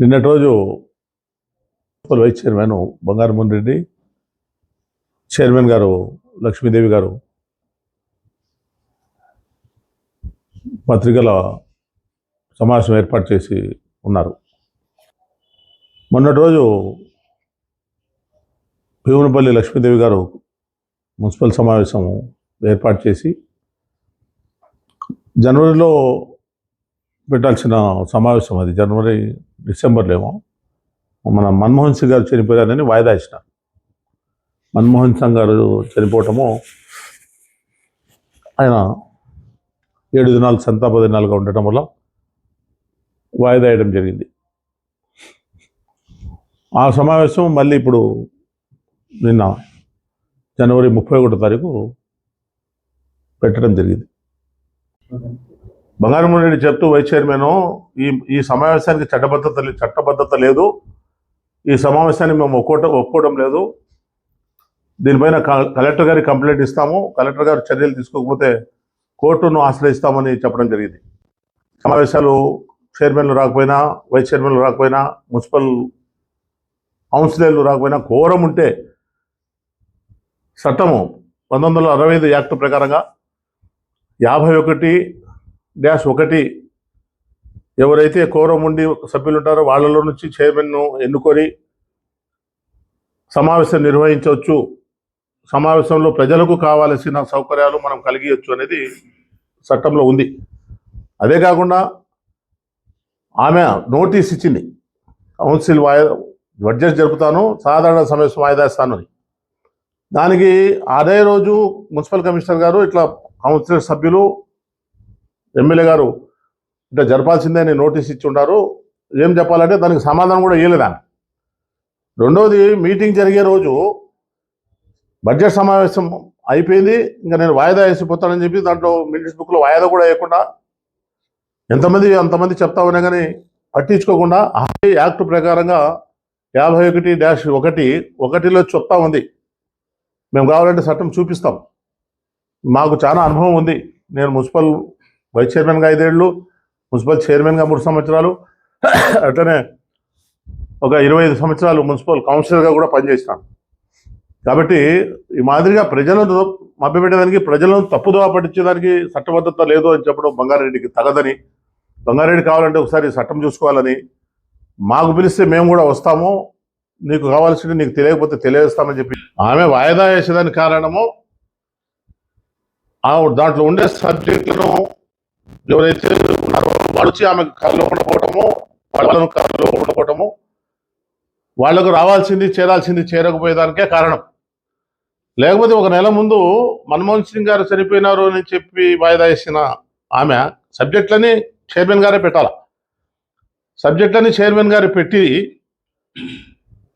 నిన్నటి రోజు vice chairman Bangaramohan Reddy chairman garu Lakshmidevi garu పత్రికల సమావేశం ఏర్పాటు చేసి ఉన్నారు. మొన్నటి రోజు భీమునపల్లి లక్ష్మీదేవి గారు మున్సిపల్ సమావేశం ఏర్పాటు చేసి జనవరిలో పెట్టాల్సిన సమావేశం అది. జనవరి డిసెంబర్లో ఏమో మన మన్మోహన్ సింగ్ గారు చనిపోయారని వాయిదా ఇచ్చిన మన్మోహన్ సింగ్ గారు చనిపోవటము ఆయన ఏడు దినాలు సంతాప దినాలుగా ఉండటం వల్ల వాయిదా వేయడం జరిగింది. ఆ సమావేశం మళ్ళీ ఇప్పుడు నిన్న జనవరి ముప్పై ఒకటో తారీఖు పెట్టడం జరిగింది. బంగారం రెడ్డి చెప్తూ వైస్ చైర్మన్ ఈ ఈ సమావేశానికి చట్టబద్ధత చట్టబద్ధత లేదు. ఈ సమావేశాన్ని మేము ఒప్పుకోవటం ఒప్పుకోవడం లేదు. దీనిపైన క- కలెక్టర్ గారికి కంప్లైంట్ ఇస్తాము. కలెక్టర్ గారు చర్యలు తీసుకోకపోతే కోర్టును ఆశ్రయిస్తామని చెప్పడం జరిగింది. సమావేశాలు చైర్మన్లు రాకపోయినా వైస్ చైర్మన్లు రాకపోయినా మున్సిపల్ కౌన్సిలర్లు రాకపోయినా కోరం ఉంటే చట్టము పంతొమ్మిది వందల అరవై ఐదు యాక్ట్ ప్రకారంగా యాభై ఒకటి డ్యాష్ ఒకటి. ఎవరైతే కోరం ఉండి సభ్యులు ఉంటారో వాళ్ళలో నుంచి చైర్మన్ను ఎన్నుకొని సమావేశం నిర్వహించవచ్చు. సమావేశంలో ప్రజలకు కావాల్సిన సౌకర్యాలు మనం కలిగియచ్చు అనేది చట్టంలో ఉంది. అదే కాకుండా ఆమె నోటీస్ ఇచ్చింది. కౌన్సిల్ వాయిదా బడ్జెట్ జరుపుతాను సాధారణ సమావేశం వాయిదా ఇస్తాను అని. దానికి అదే రోజు మున్సిపల్ కమిషనర్ గారు ఇట్లా కౌన్సిలర్ సభ్యులు ఎమ్మెల్యే గారు ఇట్లా జరపాల్సిందే అని నోటీస్ ఇచ్చి ఉంటారు ఏం చెప్పాలంటే దానికి సమాధానం కూడా ఇవ్వలేదు రెండవది మీటింగ్ జరిగే రోజు బడ్జెట్ సమావేశం అయిపోయింది. ఇంకా నేను వాయిదా వేసిపోతానని చెప్పి దాంట్లో మినిట్స్ బుక్లో వాయిదా కూడా వేయకుండా ఎంతమంది అంతమంది చెప్తా ఉన్నా కానీ పట్టించుకోకుండా ఆ యాక్ట్ ప్రకారంగా యాభై ఒకటి డాష్ ఒకటి ఒకటిలో చెప్తా ఉంది. మేము కావాలంటే చట్టం చూపిస్తాం. మాకు చాలా అనుభవం ఉంది. నేను మున్సిపల్ వైస్ చైర్మన్గా ఐదేళ్ళు మున్సిపల్ చైర్మన్గా మూడు సంవత్సరాలు అట్లనే ఒక ఇరవై ఐదు సంవత్సరాలు మున్సిపల్ కౌన్సిలర్గా కూడా పనిచేసినాను కాబట్టి ఈ మాదిరిగా ప్రజలను మభ్యపెట్టేదానికి ప్రజలను తప్పుదోవ పట్టించేదానికి చట్టబద్ధత లేదు అని చెప్పడం బంగారెడ్డికి తగదని. బంగారెడ్డి కావాలంటే ఒకసారి చట్టం చూసుకోవాలని. మాకు పిలిస్తే మేము కూడా వస్తాము. నీకు కావాల్సింది నీకు తెలియకపోతే తెలియజేస్తామని చెప్పి. ఆమె వాయిదా వేసేదానికి కారణము ఆ దాంట్లో ఉండే సబ్జెక్టులను ఎవరైతే ఉన్నారో వాళ్ళు వచ్చి ఆమె కళ్ళు ఉండకపోవటము వాళ్ళను కళ్ళు ఉండకపోవటము వాళ్ళకు రావాల్సింది చేరాల్సింది చేరకపోయేదానికే కారణం. లేకపోతే ఒక నెల ముందు మన్మోహన్ సింగ్ గారు చనిపోయినారు అని చెప్పి వాయిదా వేసిన ఆమె సబ్జెక్టులని చైర్మన్ గారే పెట్టాల? సబ్జెక్టులని చైర్మన్ గారు పెట్టి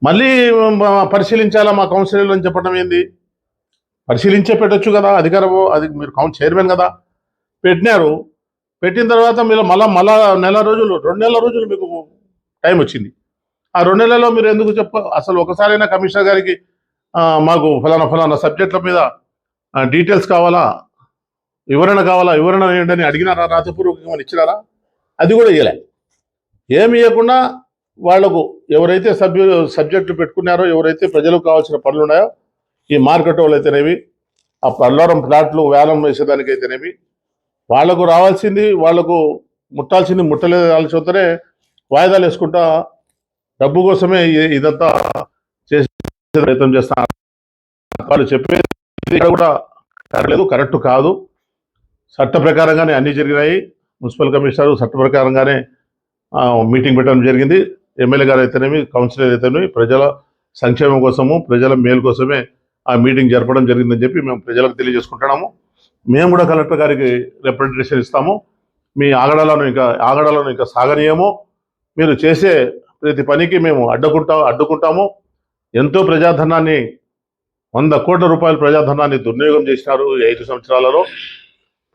మళ్ళీ పరిశీలించాలా మా కౌన్సిలర్లు అని చెప్పడం ఏంది? పరిశీలించే పెట్టచ్చు కదా అధికారము అది మీరు కౌన్ చైర్మన్ కదా. పెట్టినారు. పెట్టిన తర్వాత మీరు మళ్ళా మళ్ళా నెల రోజులు రెండు నెలల రోజులు మీకు టైం వచ్చింది. ఆ రెండు నెలల్లో మీరు ఎందుకు చెప్ప అసలు ఒకసారైనా కమిషనర్ గారికి మాకు ఫలానా ఫలానా సబ్జెక్టుల మీద డీటెయిల్స్ కావాలా? వివరణ కావాలా? వివరణ ఏంటని అడిగినారా? రాతపూర్వకంగా ఇచ్చినారా? అది కూడా ఇవ్వలే ఏమి ఇవ్వకుండా వాళ్ళకు ఎవరైతే సభ్యు సబ్జెక్టు పెట్టుకున్నారో ఎవరైతే ప్రజలకు కావాల్సిన పనులు ఉన్నాయో ఈ మార్కెట్ వాళ్ళు అయితేనేవి ఆ పల్లారం ప్లాట్లు వేలం వేసేదానికైతేనేవి వాళ్ళకు రావాల్సింది వాళ్ళకు ముట్టాల్సింది ముట్టలేదాల్సి వస్తే వాయిదాలు వేసుకుంటా డబ్బు కోసమే ఇదంతా చేసే ప్రయత్నం చేస్తాను వాళ్ళు చెప్పేది కూడా లేదు కరెక్ట్ కాదు. చట్ట ప్రకారంగానే అన్నీ జరిగినాయి. మున్సిపల్ కమిషనర్ చట్ట ప్రకారంగానే మీటింగ్ పెట్టడం జరిగింది. ఎమ్మెల్యే గారు అయితేనేమి కౌన్సిలర్ అయితేనేమి ప్రజల సంక్షేమం కోసము ప్రజల మేలు కోసమే ఆ మీటింగ్ జరపడం జరిగిందని చెప్పి మేము ప్రజలకు తెలియజేసుకుంటున్నాము. మేము కూడా కలెక్టర్ గారికి రిప్రజెంటేషన్ ఇస్తాము. మీ ఆగడాలను ఇంకా ఆగడాలను ఇంకా సాగనీయము. మీరు చేసే ప్రతి పనికి మేము అడ్డుకుంటా అడ్డుకుంటాము. ఎంతో ప్రజాధనాన్ని వంద కోట్ల రూపాయల ప్రజాధనాన్ని దుర్వినియోగం చేసినారు ఐదు సంవత్సరాలలో.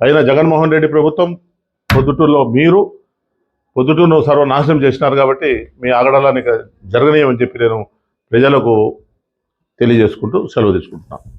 పైన జగన్మోహన్ రెడ్డి ప్రభుత్వం పొద్దుటూరులో మీరు పొద్దుటూరును సర్వనాశనం చేసినారు కాబట్టి మీ ఆగడాలను ఇంకా జరగనీయమని చెప్పి నేను ప్రజలకు తెలియజేసుకుంటూ సెలవు తీసుకుంటున్నాను.